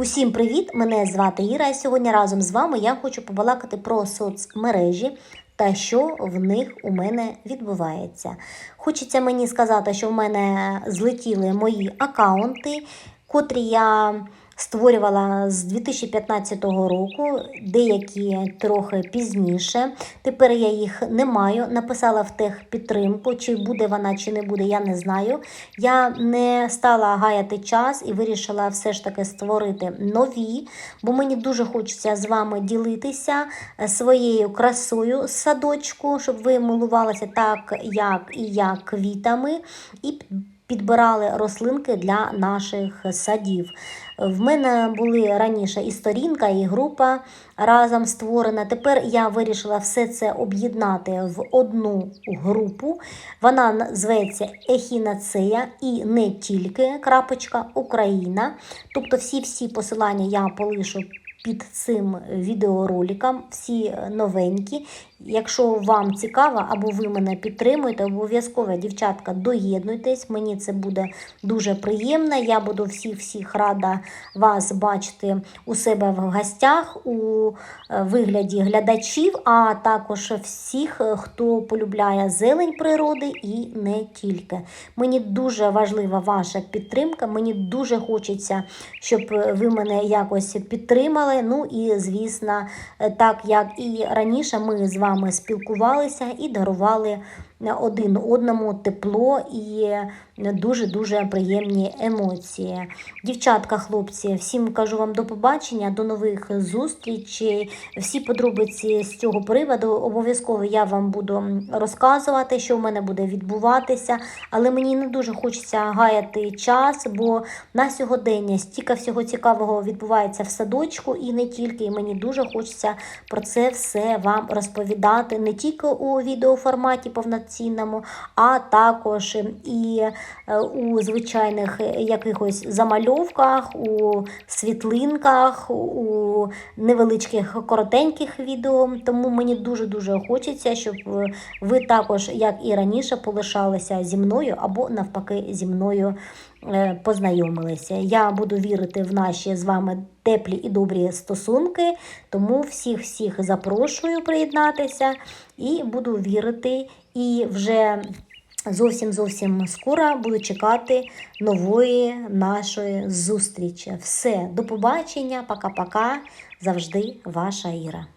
Усім привіт! Мене звати Іра. і Сьогодні разом з вами я хочу побалакати про соцмережі та що в них у мене відбувається. Хочеться мені сказати, що в мене злетіли мої акаунти, котрі я створювала з 2015 року, деякі трохи пізніше. Тепер я їх не маю. Написала в техпідтримку, чи буде вона, чи не буде, я не знаю. Я не стала гаяти час і вирішила все ж таки створити нові, бо мені дуже хочеться з вами ділитися е, своєю красою з садочку, щоб ви милувалися так, як і я квітами. і Підбирали рослинки для наших садів. В мене були раніше і сторінка, і група разом створена. Тепер я вирішила все це об'єднати в одну групу. Вона зветься Ехінацея і не тільки крапочка Україна. Тобто всі-всі посилання я полишу під цим відеороликом, всі новенькі. Якщо вам цікаво або ви мене підтримуєте, обов'язково, дівчатка, доєднуйтесь. Мені це буде дуже приємно. Я буду всіх-всіх рада вас бачити у себе в гостях у е, вигляді глядачів, а також всіх, е, хто полюбляє зелень природи і не тільки. Мені дуже важлива ваша підтримка. Мені дуже хочеться, щоб ви мене якось підтримали. Ну і звісно, е, так як і раніше, ми з вами спілкувалися і дарували один одному тепло і дуже-дуже приємні емоції. Дівчатка, хлопці, всім кажу вам до побачення, до нових зустрічей. Всі подробиці з цього приводу обов'язково я вам буду розказувати, що в мене буде відбуватися, але мені не дуже хочеться гаяти час, бо на сьогодення стільки всього цікавого відбувається в садочку і не тільки. І мені дуже хочеться про це все вам розповідати не тільки у відеоформаті повноцінному, а також і Е, у звичайних якихось замальовках, у світлинках, у невеличких коротеньких відео. Тому мені дуже-дуже хочеться, щоб ви також, як і раніше, полишалися зі мною або навпаки зі мною. Е, познайомилися. Я буду вірити в наші з вами теплі і добрі стосунки, тому всіх-всіх запрошую приєднатися і буду вірити і вже Зовсім зовсім скоро буду чекати нової нашої зустрічі. Все, до побачення, пока-пока. Завжди ваша Іра.